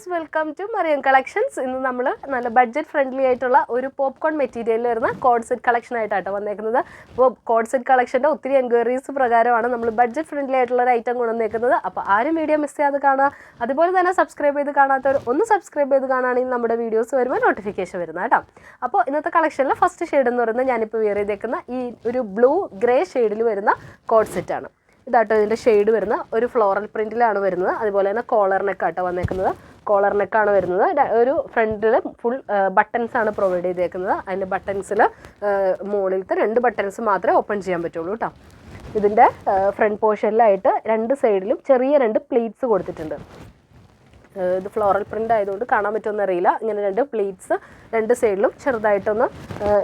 Viewers welcome to Mariyam collections ഇന്ന് നമ്മൾ നല്ല ബഡ്ജറ്റ് ഫ്രണ്ട്ലി ആയിട്ടുള്ള ഒരു പോപ്കോൺ മെറ്റീരിയലിൽ വരുന്ന കോഡ് സെറ്റ് കളക്ഷൻ ആയിട്ടാണ് വന്നേക്കുന്നത്. അപ്പോൾ കോഡ് സെറ്റ് കളക്ഷന്റെ ഒത്തിരി എൻക്വയറീസ് പ്രകാരമാണ് നമ്മൾ ബഡ്ജറ്റ് ഫ്രണ്ട്ലി ആയിട്ടുള്ള ഒരു ഐറ്റം കൊണ്ടുവന്നേക്കുന്നത്. അപ്പോൾ ആരും വീഡിയോ മിസ് ചെയ്യാതെ കാണുക. അതുപോലെ തന്നെ സബ്സ്ക്രൈബ് ചെയ്ത് കാണാത്തവർ ഒന്ന് സബ്സ്ക്രൈബ് ചെയ്ത് കാണുകയാണെങ്കിൽ നമ്മുടെ വീഡിയോസ് വരുമ്പോൾ നോട്ടിഫിക്കേഷൻ വരുന്ന കേട്ടോ അപ്പോൾ ഇന്നത്തെ കളക്ഷനിലെ ഫസ്റ്റ് ഷെയ്ഡ് എന്ന് പറയുന്നത് ഞാനിപ്പോൾ വെയർ ചെയ്തേക്കുന്ന ഈ ഒരു ബ്ലൂ ഗ്രേ ഷെയ്ഡിൽ വരുന്ന കോഡ് സെറ്റാണ് ഇതാട്ടോ ഇതിന്റെ ഷെയ്ഡ് വരുന്ന ഒരു ഫ്ലോറൽ പ്രിന്റിലാണ് വരുന്നത്. അതുപോലെ തന്നെ കോളറിനൊക്കെ നെക്കാട്ടോ വന്നേക്കുന്നത്. കോളർ നെക്കാണ് വരുന്നത് ഒരു ഫ്രണ്ടിൽ ഫുൾ ബട്ടൺസ് ആണ് പ്രൊവൈഡ് ചെയ്തേക്കുന്നത്. അതിന്റെ ബട്ടൺസിൽ മുകളിലത്തെ രണ്ട് ബട്ടൺസ് മാത്രമേ ഓപ്പൺ ചെയ്യാൻ പറ്റുള്ളൂ കേട്ടോ ഇതിന്റെ ഫ്രണ്ട് പോർഷനിലായിട്ട് രണ്ട് സൈഡിലും ചെറിയ രണ്ട് പ്ലേറ്റ്സ് കൊടുത്തിട്ടുണ്ട്. ഇത് ഫ്ലോറൽ പ്രിന്റ് ആയതുകൊണ്ട് കാണാൻ പറ്റുമെന്ന് അറിയില്ല. ഇങ്ങനെ രണ്ട് പ്ലീറ്റ്സ് രണ്ട് സൈഡിലും ചെറുതായിട്ടൊന്ന്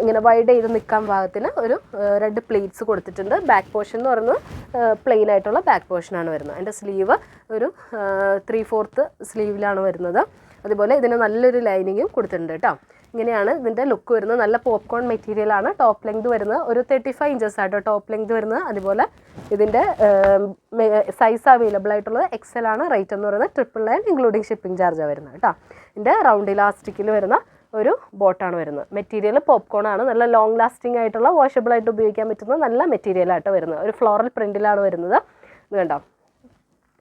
ഇങ്ങനെ വൈഡ് ചെയ്ത് നിൽക്കാൻ ഭാഗത്തിന് ഒരു രണ്ട് പ്ലീറ്റ്സ് കൊടുത്തിട്ടുണ്ട്. ബാക്ക് പോർഷൻ എന്ന് പറയുന്നത് പ്ലെയിൻ ആയിട്ടുള്ള ബാക്ക് പോർഷനാണ് വരുന്നത്. അതിന്റെ സ്ലീവ് ഒരു ത്രീ ഫോർത്ത് സ്ലീവിലാണ് വരുന്നത്. അതുപോലെ ഇതിന് നല്ലൊരു ലൈനിങ്ങും കൊടുത്തിട്ടുണ്ട് കേട്ടോ. ഇങ്ങനെയാണ് ഇതിന്റെ ലുക്ക് വരുന്നത്. നല്ല പോപ്കോൺ മെറ്റീരിയൽ ആണ്. ടോപ്പ് ലെങ്ത് വരുന്നത്. ഒരു തേർട്ടി ഫൈവ് ഇഞ്ചസ് ആട്ടോ. ടോപ്പ് ലെങ്ത് വരുന്നത്. അതുപോലെ ഇതിന്റെ സൈസ് അവൈലബിൾ ആയിട്ടുള്ളത് എക്സൽ ആണ്. റേറ്റ് എന്ന് പറയുന്നത് triple nine including shipping charge വരുന്നത് കേട്ടോ. ഇതിന്റെ റൗണ്ട് ഇലാസ്റ്റിക്കിൽ വരുന്ന ഒരു ബോട്ടാണ് വരുന്നത്. മെറ്റീരിയൽ പോപ്കോൺ ആണ്. നല്ല ലോങ് ലാസ്റ്റിംഗ് ആയിട്ടുള്ള വാഷബിൾ ആയിട്ട് ഉപയോഗിക്കാൻ പറ്റുന്ന നല്ല മെറ്റീരിയൽ ആയിട്ട് വരുന്നത്. ഒരു ഫ്ലോറൽ പ്രിന്റിലാണ് വരുന്നത്. ഇത് കണ്ടോ?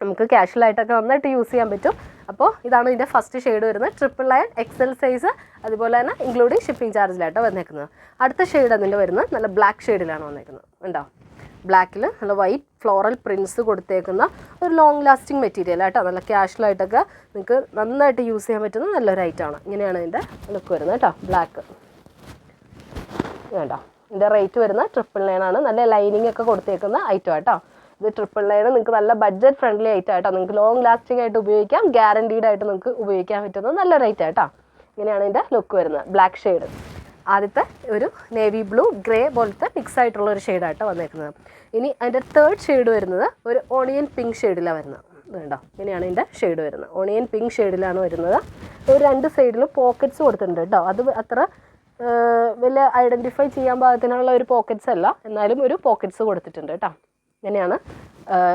നമുക്ക് ആയിട്ടൊക്കെ നന്നായിട്ട് യൂസ് ചെയ്യാൻ പറ്റും. അപ്പോൾ ഇതാണ് ഇതിന്റെ ഫസ്റ്റ് ഷെയ്ഡ് വരുന്നത്. ട്രിപ്പിൾ ലയൺ എക്സൽ സൈസ് അതുപോലെ തന്നെ ഇൻക്ലൂഡിങ് ഷിപ്പിംഗ് ചാർജിലായിട്ടോ വന്നേക്കുന്നത്. അടുത്ത ഷെയ്ഡ് അതിന്റെ വരുന്നത് നല്ല ബ്ലാക്ക് ഷെയ്ഡിലാണ് വന്നേക്കുന്നത്. ഉണ്ടോ ബ്ലാക്കിൽ നല്ല വൈറ്റ് ഫ്ലോറൽ പ്രിൻസ് കൊടുത്തേക്കുന്ന ഒരു ലോങ് ലാസ്റ്റിംഗ് മെറ്റീരിയൽ ആട്ടോ. നല്ല ക്യാഷ്വലായിട്ടൊക്കെ നിങ്ങൾക്ക് നന്നായിട്ട് യൂസ് ചെയ്യാൻ പറ്റുന്ന നല്ലൊരു ഐറ്റമാണ് ഇങ്ങനെയാണ് ഇതിന്റെ ലുക്ക് വരുന്നത് കേട്ടോ ബ്ലാക്ക് വേണ്ട ഇതിന്റെ റേറ്റ് വരുന്ന ട്രിപ്പിൾ നയൻ ആണ്. നല്ല ലൈനിങ് ഒക്കെ കൊടുത്തേക്കുന്ന ഐറ്റം ആട്ടോ. ഇത് ട്രിപ്പിൾ നയൻ നിങ്ങൾക്ക് നല്ല ബഡ്ജറ്റ് ഫ്രണ്ട്ലി ആയിട്ട് കേട്ടോ നിങ്ങൾക്ക് ലോങ് ലാസ്റ്റിംഗ് ആയിട്ട് ഉപയോഗിക്കാം ഗ്യാരണ്ടീഡ് ആയിട്ട് നിങ്ങൾക്ക് ഉപയോഗിക്കാൻ പറ്റുന്ന നല്ല റേറ്റ് ആട്ടോ ഇങ്ങനെയാണ് ഇതിന്റെ ലുക്ക് വരുന്നത് ബ്ലാക്ക് ഷെയ്ഡ് ആദ്യത്തെ ഒരു നേവി ബ്ലൂ ഗ്രേ പോലത്തെ മിക്സ് ആയിട്ടുള്ള ഒരു ഷെയ്ഡായിട്ട് വന്നേക്കുന്നത്. ഇനി അതിന്റെ തേർഡ് ഷെയ്ഡ് വരുന്നത് ഒരു ഓണിയൻ പിങ്ക് ഷെയ്ഡിലാണ് വരുന്നത്. വേണ്ടോ ഇങ്ങനെയാണ് ഇതിന്റെ ഷെയ്ഡ് വരുന്നത്. ഓണിയൻ പിങ്ക് ഷെയ്ഡിലാണ് വരുന്നത്. ഒരു രണ്ട് സൈഡിലും പോക്കറ്റ്സ് കൊടുത്തിട്ടുണ്ട് കേട്ടോ. അത് അത്ര വലിയ ഐഡന്റിഫൈ ചെയ്യാൻ പാകത്തിനുള്ള ഒരു പോക്കറ്റ്സ് അല്ല. എന്നാലും ഒരു പോക്കറ്റ്സ് കൊടുത്തിട്ടുണ്ട് കേട്ടോ. ഇങ്ങനെയാണ്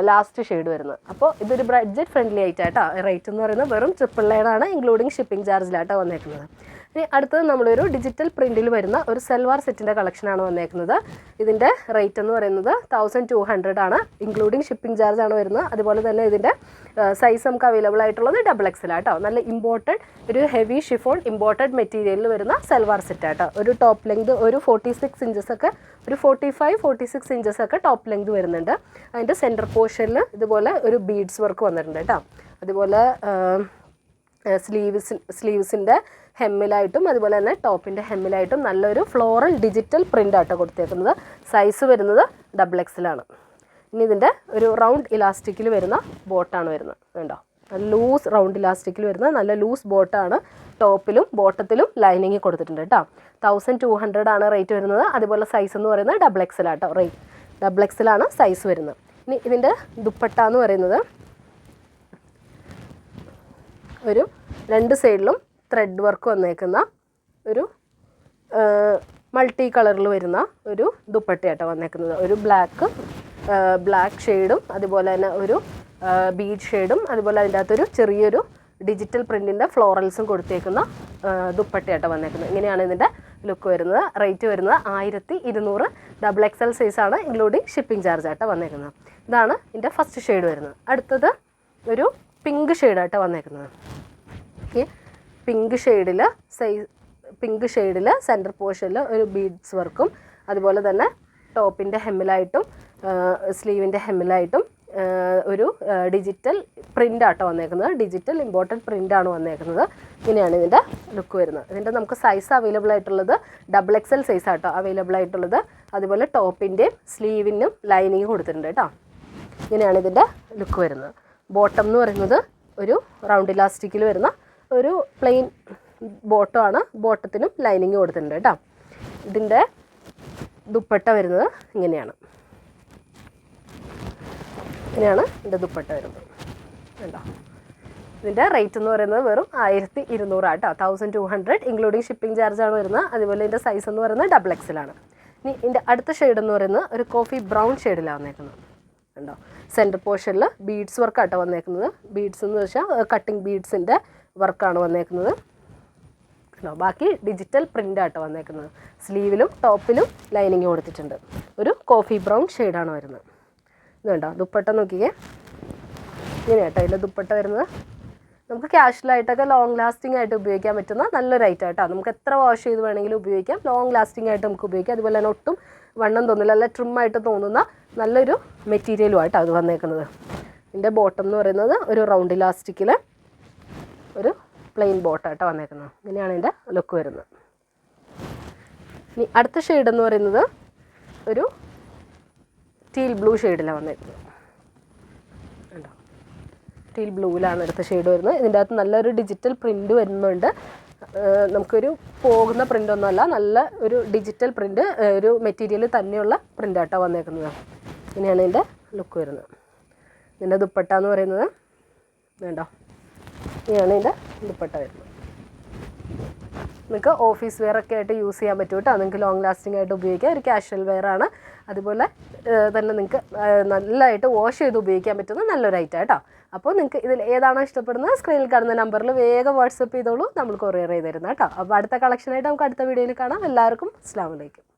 ലാസ്റ്റ് ഷെയ്ഡ് വരുന്നത്. അപ്പോൾ ഇതൊരു ബഡ്ജറ്റ് ഫ്രണ്ട്ലി ആയിട്ടാട്ടോ റേറ്റ് എന്ന് പറയുന്നത് വെറും ട്രിപ്പിൾ നയൻ ആണ് ഇൻക്ലൂഡിങ് ഷിപ്പിംഗ് ചാർജിലാട്ടോ വന്നേക്കുന്നത്. ഇനി അടുത്തത് നമ്മളൊരു ഡിജിറ്റൽ പ്രിന്റിൽ വരുന്ന ഒരു സെൽവാർ സെറ്റിന്റെ കളക്ഷനാണ് വന്നേക്കുന്നത്. ഇതിന്റെ റേറ്റ് എന്ന് പറയുന്നത് തൗസൻഡ് ടു ഹൺഡ്രഡ് ആണ്. ഇൻക്ലൂഡിങ് ഷിപ്പിംഗ് ചാർജ് ആണ് വരുന്നത്. അതുപോലെ തന്നെ ഇതിന്റെ സൈസ് നമുക്ക് അവൈലബിൾ ആയിട്ടുള്ളത് ഡബിൾ എക്സൽ ആട്ടോ നല്ല ഇമ്പോർട്ടഡ് ഒരു ഹെവി ഷിഫോൺ ഇമ്പോർട്ടഡ് മെറ്റീരിയലിൽ വരുന്ന സെൽവാർ സെറ്റ് ആട്ടോ ഒരു ടോപ്പ് ലെങ്ത് ഒരു ഫോർട്ടി സിക്സ് ഇഞ്ചസ് ഒക്കെ ഒരു forty five forty six inches ഒക്കെ ടോപ്പ് ലെങ്ത് വരുന്നുണ്ട്. അതിന്റെ സെന്റർ പോർഷനിൽ ഇതുപോലെ ഒരു ബീഡ്സ് വർക്ക് വന്നിട്ടുണ്ട് കേട്ടോ അതുപോലെ സ്ലീവ്സ് സ്ലീവ്സിന്റെ ഹെമ്മിലായിട്ടും അതുപോലെ തന്നെ ടോപ്പിന്റെ ഹെമ്മിലായിട്ടും നല്ലൊരു ഫ്ലോറൽ ഡിജിറ്റൽ പ്രിന്റ് ആട്ടോ കൊടുത്തേക്കുന്നത്. സൈസ് വരുന്നത് ഡബിൾ എക്സിലാണ് ഇനി ഇതിന്റെ ഒരു റൗണ്ട് ഇലാസ്റ്റിക്കിൽ വരുന്ന ബോട്ടാണ് വരുന്നത്. കണ്ടോ? ലൂസ് റൗണ്ട് ഇലാസ്റ്റിക്കിൽ വരുന്ന നല്ല ലൂസ് ബോട്ടാണ്. ടോപ്പിലും ബോട്ടത്തിലും ലൈനിങ് കൊടുത്തിട്ടുണ്ട് കേട്ടോ. തൗസൻഡ് ടു ഹൺഡ്രഡ് ആണ് റേറ്റ് വരുന്നത്. അതുപോലെ സൈസ് എന്ന് പറയുന്നത് ഡബിൾ എക്സിലാട്ടോ റേറ്റ് ഡബിൾ എക്സലാണ് സൈസ് വരുന്നത്. ഇനി ഇതിന്റെ ദുപ്പട്ട എന്ന് പറയുന്നത് ഒരു രണ്ട് സൈഡിലും ത്രെഡ് വർക്ക് വന്നേക്കുന്ന ഒരു മൾട്ടി കളറിൽ വരുന്ന ഒരു ദുപ്പട്ടയാട്ടോ വന്നേക്കുന്നത്. ഒരു ബ്ലാക്ക് ബ്ലാക്ക് ഷെയ്ഡും അതുപോലെ തന്നെ ഒരു ബീഡ് ഷെയ്ഡും അതുപോലെ അതിന്റെ അകത്തൊരു ചെറിയൊരു ഡിജിറ്റൽ പ്രിന്റിന്റെ ഫ്ലോറൽസും കൊടുത്തേക്കുന്ന ദുപ്പട്ടയാട്ടോ വന്നേക്കുന്നത്. ഇങ്ങനെയാണ് ഇതിന്റെ ലുക്ക് വരുന്നത്. റേറ്റ് വരുന്നത് ആയിരത്തി ഇരുന്നൂറ് ഡബിൾ എക്സൽ സൈസാണ് ഇൻക്ലൂഡിങ് ഷിപ്പിംഗ് ചാർജ് ആട്ടോ വന്നേക്കുന്നത്. ഇതാണ് ഇതിന്റെ ഫസ്റ്റ് ഷെയ്ഡ് വരുന്നത്. അടുത്തത് ഒരു പിങ്ക് ഷെയ്ഡായിട്ട് വന്നേക്കുന്നത്. ഓക്കെ പിങ്ക് ഷെയ്ഡിൽ സൈസ് പിങ്ക് ഷെയ്ഡിൽ സെന്റർ പോർഷനിൽ ഒരു ബീഡ്സ് വർക്കും അതുപോലെ തന്നെ ടോപ്പിന്റെ ഹെമ്മിലായിട്ടും സ്ലീവിന്റെ ഹെമ്മിലായിട്ടും ഒരു ഡിജിറ്റൽ പ്രിന്റ് ആട്ടോ വന്നേക്കുന്നത്. ഡിജിറ്റൽ ഇമ്പോർട്ടന്റ് ആണ് വന്നേക്കുന്നത്. ഇങ്ങനെയാണ് ഇതിന്റെ ലുക്ക് വരുന്നത്. ഇതിന്റെ നമുക്ക് സൈസ് അവൈലബിൾ ആയിട്ടുള്ളത് ഡബിൾ എക്സ് എൽ സൈസ് ആട്ടോ അവൈലബിൾ ആയിട്ടുള്ളത്. അതുപോലെ ടോപ്പിന്റെയും സ്ലീവിനും ലൈനിങ് കൊടുത്തിട്ടുണ്ട് കേട്ടോ. ഇങ്ങനെയാണ് ഇതിന്റെ ലുക്ക് വരുന്നത്. ബോട്ടം എന്ന് പറയുന്നത് ഒരു റൗണ്ട് ഇലാസ്റ്റിക്കിൽ വരുന്ന ഒരു പ്ലെയിൻ ബോട്ടമാണ് ബോട്ടത്തിനും ലൈനിങ് കൊടുത്തിട്ടുണ്ട് കേട്ടോ. ഇതിന്റെ ദുപ്പട്ട വരുന്നത് ഇങ്ങനെയാണ്. ഇങ്ങനെയാണ് ഇതിന്റെ ദുപ്പട്ട വരുന്നത്. കണ്ടോ? ഇതിന്റെ റേറ്റ് എന്ന് പറയുന്നത് വെറും ആയിരത്തി ഇരുന്നൂറാട്ടോ thousand two hundred including shipping charge ആണ് വരുന്നത്. അതുപോലെ ഇതിന്റെ സൈസ് എന്ന് പറയുന്നത് ഡബിൾ എക്സിലാണ് ഇനി ഇതിന്റെ അടുത്ത ഷെയ്ഡ് എന്ന് പറയുന്നത് ഒരു കോഫി ബ്രൗൺ ഷെയ്ഡിലാണ് വന്നേക്കുന്നത്. കണ്ടോ? സെന്റർ പോർഷനിൽ ബീഡ്സ് വർക്കാട്ടോ വന്നേക്കുന്നത്. ബീഡ്സ് എന്ന് വെച്ചാൽ കട്ടിങ് ബീഡ്സിന്റെ വർക്കാണ് വന്നേക്കുന്നത്. ബാക്കി ഡിജിറ്റൽ പ്രിന്റ് ആട്ടോ വന്നേക്കുന്നത്. സ്ലീവിലും ടോപ്പിലും ലൈനിങ് കൊടുത്തിട്ടുണ്ട്. ഒരു കോഫി ബ്രൗൺ ഷെയ്ഡാണ് വരുന്നത്. ഇത് കണ്ടോ? ദുപ്പട്ട നോക്കിക്കേ. ഇങ്ങനെയാട്ടോ ഇതിൽ ദുപ്പട്ട വരുന്നത്. നമുക്ക് ക്യാഷ്വലായിട്ടൊക്കെ ലോങ് ലാസ്റ്റിംഗ് ആയിട്ട് ഉപയോഗിക്കാൻ പറ്റുന്ന നല്ലൊരു ഐറ്റം കേട്ടോ നമുക്ക് എത്ര വാഷ് ചെയ്ത് വേണമെങ്കിലും ഉപയോഗിക്കാം. ലോങ് ലാസ്റ്റിംഗ് ആയിട്ട് നമുക്ക് ഉപയോഗിക്കാം. അതുപോലെ തന്നെ ഒട്ടും വണ്ണം തോന്നില്ല. നല്ല ട്രിം ആയിട്ട് തോന്നുന്ന നല്ലൊരു മെറ്റീരിയലും ആയിട്ടോ അത് വന്നേക്കുന്നത്. ഇതിന്റെ ബോട്ടം എന്ന് പറയുന്നത് ഒരു റൗണ്ട് ഇലാസ്റ്റിക്കിൽ ഒരു പ്ലെയിൻ ബോട്ടായിട്ടാണ് വന്നേക്കുന്നത്. ഇങ്ങനെയാണ് ഇതിന്റെ ലുക്ക് വരുന്നത്. ഇനി അടുത്ത ഷെയ്ഡ് എന്ന് പറയുന്നത് ഒരു ടീൽ ബ്ലൂ ഷെയ്ഡിലാണ് വന്നേക്കുന്നത്. ടീൽ ബ്ലൂവിലാണ് അടുത്ത ഷെയ്ഡ് വരുന്നത്. ഇതിന്റെ അകത്ത് നല്ലൊരു ഡിജിറ്റൽ പ്രിന്റ് വരുന്നുണ്ട്. നമുക്കൊരു പോകുന്ന പ്രിന്റ് ഒന്നുമല്ല നല്ല ഒരു ഡിജിറ്റൽ പ്രിന്റ് ഒരു മെറ്റീരിയൽ തന്നെയുള്ള പ്രിന്റ് ആട്ടോ വന്നേക്കുന്നത്. ഇങ്ങനെയാണ് ഇതിന്റെ ലുക്ക് വരുന്നത്. ഇതിന്റെ ദുപ്പട്ട എന്ന് പറയുന്നത്. വേണ്ടോ? ഇങ്ങനെയാണ് ഇതിന്റെ ദുപ്പട്ട വരുന്നത്. നിങ്ങൾക്ക് ഓഫീസ് വെയർ ഒക്കെ ആയിട്ട് യൂസ് ചെയ്യാൻ പറ്റും കേട്ടോ. നിങ്ങൾക്ക് ലോങ് ലാസ്റ്റിംഗ് ആയിട്ട് ഉപയോഗിക്കാം. ഒരു കാഷ്വൽ വെയർ ആണ്. അതുപോലെ തന്നെ നിങ്ങൾക്ക് നല്ലതായിട്ട് വാഷ് ചെയ്ത് ഉപയോഗിക്കാൻ പറ്റുന്ന നല്ലൊരു ഐറ്റം കേട്ടോ. അപ്പോൾ നിങ്ങൾക്ക് ഇതിൽ ഏതാണോ ഇഷ്ടപ്പെടുന്നത് സ്ക്രീനിൽ കാണുന്ന നമ്പറിൽ വേഗം വാട്സപ്പ് ചെയ്തോളൂ. നമ്മൾ കൊറിയർ ചെയ്ത് തരുന്നത് കേട്ടോ. അപ്പോൾ അടുത്ത കളക്ഷനായിട്ട് നമുക്ക് അടുത്ത വീഡിയോയിൽ കാണാം. എല്ലാവർക്കും അസ്സാം വലൈക്കും